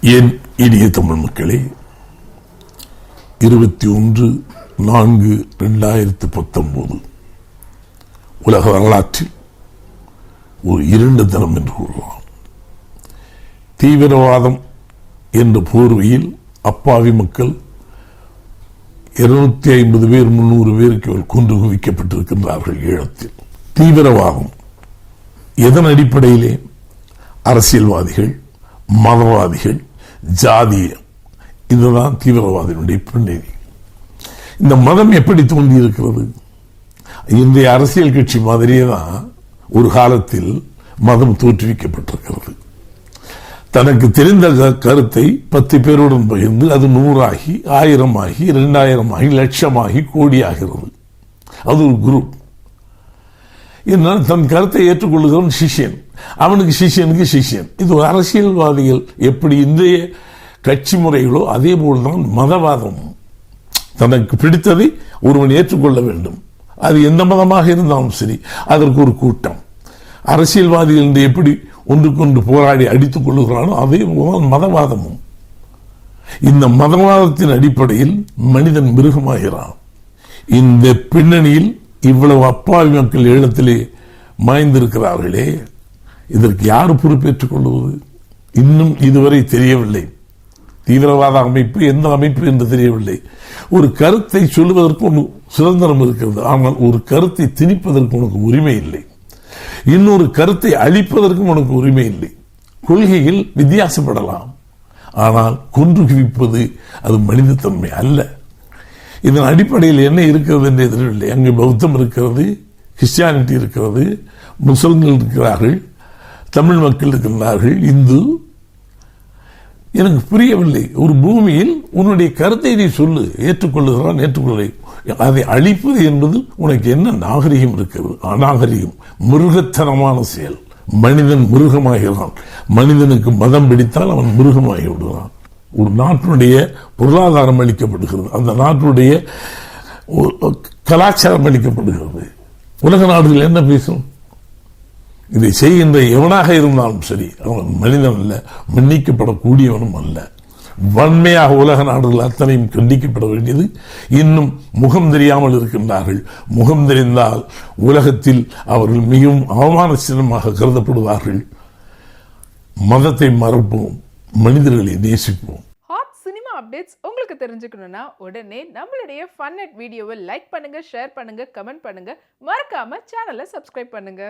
என் இனிய தமிழ் மக்களே இருபத்தி ஒன்று நான்கு ரெண்டாயிரத்தி பத்தொன்பது உலக வரலாற்றில் ஒரு இரண்டு தினம் என்று கூறலாம். தீவிரவாதம் என்ற போர்வையில் அப்பாவி மக்கள் இருநூத்தி ஐம்பது பேர் முன்னூறு பேருக்கு இவர் கொன்று குவிக்கப்பட்டிருக்கின்றார்கள் ஈழத்தில். தீவிரவாதம் எதன் அடிப்படையிலே? அரசியல்வாதிகள் மதவாதிகள் ஜாதியம் இதுதான் தீவிரவாதியினுடைய பின்னணி. இந்த மதம் எப்படி தோன்றி இருக்கிறது இன்றைய அரசியல் கட்சி மாதிரியே தான் ஒரு காலத்தில் மதம் தோற்றுவிக்கப்பட்டிருக்கிறது. தனக்கு தெரிந்த கருத்தை பத்து பேருடன் பகிர்ந்து அது நூறாகி ஆயிரம் ஆகி ஆகி லட்சமாகி கோடியாகிறது. அது ஒரு குரூப். இதனால் தன் கருத்தை ஏற்றுக்கொள்ளுகிறவன் சிஷ்யன். அவனுக்கு சிஷியனுக்கு சிஷியன். இது ஒரு அரசியல்வாதிகள் எப்படி இன்றைய கட்சி முறைகளோ அதே போல்தான் மதவாதம் தனக்கு பிடித்ததை ஒருவன் ஏற்றுக்கொள்ள வேண்டும். அது எந்த மதமாக இருந்தாலும் சரி அதற்கு ஒரு கூட்டம். அரசியல்வாதிகள் என்று எப்படி ஒன்றுக்கொன்று போராடி அடித்துக் கொள்ளுகிறானோ அதே போல் மதவாதமும். இந்த மதவாதத்தின் அடிப்படையில் மனிதன் மிருகமாகிறான். இந்த பின்னணியில் இவ்வளவு அப்பாவி மக்கள் ஈழத்திலே மாய்ந்திருக்கிறார்களே இதற்கு யார் பொறுப்பேற்றுக் கொள்வது? இன்னும் இதுவரை தெரியவில்லை. தீவிரவாத அமைப்பு எந்த அமைப்பு என்று தெரியவில்லை. ஒரு கருத்தை சொல்லுவதற்கு ஒன்று சுதந்திரம் இருக்கிறது. ஆனால் ஒரு கருத்தை திணிப்பதற்கு உனக்கு உரிமை இல்லை. இன்னொரு கருத்தை அழிப்பதற்கும் உனக்கு உரிமை இல்லை. கொள்கையில் வித்தியாசப்படலாம். ஆனால் கொன்று குவிப்பது அது மனிதத்தன்மை அல்ல. இதன் அடிப்படையில் என்ன இருக்கிறது என்று தெரியவில்லை. அங்கு பௌத்தம் இருக்கிறது கிறிஸ்டியானிட்டி இருக்கிறது முஸ்லிம்கள் இருக்கிறார்கள். தமிழ் மக்கள் இருக்கின்றார்கள் இந்து. எனக்கு புரியவில்லை. ஒரு பூமியில் உன்னுடைய கருத்தை நீ சொல்லு ஏற்றுக்கொள்ளுகிறான் ஏற்றுக்கொள்ளலை. அதை அழிப்பது என்பது உனக்கு என்ன நாகரிகம் இருக்கிறது? அநாகரிகம் மிருகத்தனமான செயல். மனிதன் மிருகமாகிறான். மனிதனுக்கு மதம் பிடித்தால் அவன் மிருகமாகி விடுகிறான். ஒரு நாட்டினுடைய பொருளாதாரம் அளிக்கப்படுகிறது அந்த நாட்டினுடைய கலாச்சாரம் அளிக்கப்படுகிறது உலக நாடுகள் என்ன பேசும்? இதை செய்கின்ற எவனாக இருந்தாலும் சரி அவன் மனிதன் அல்ல மன்னிக்கப்படக்கூடியவனும் அல்ல. வன்மையாக உலக நாடுகள் அத்தனையும் கண்டிக்கப்பட வேண்டியது. இன்னும் முகம் தெரியாமல் இருக்கின்றார்கள். முகம் தெரிந்தால் உலகத்தில் அவர்கள் மிகவும் அவமான சின்னமாக கருதப்படுவார்கள். மதத்தை மறப்போம் மனிதர்களை நேசிப்போம். ஹாட் சினிமா அப்டேட்ஸ் உங்களுக்கு தெரிஞ்சுக்கணும்னா உடனே நம்மளுடைய ஃபன் அட் வீடியோவை லைக் பண்ணுங்க ஷேர் பண்ணுங்க கமெண்ட் பண்ணுங்க. மறக்காம சேனலை சப்ஸ்கிரைப் பண்ணுங்க.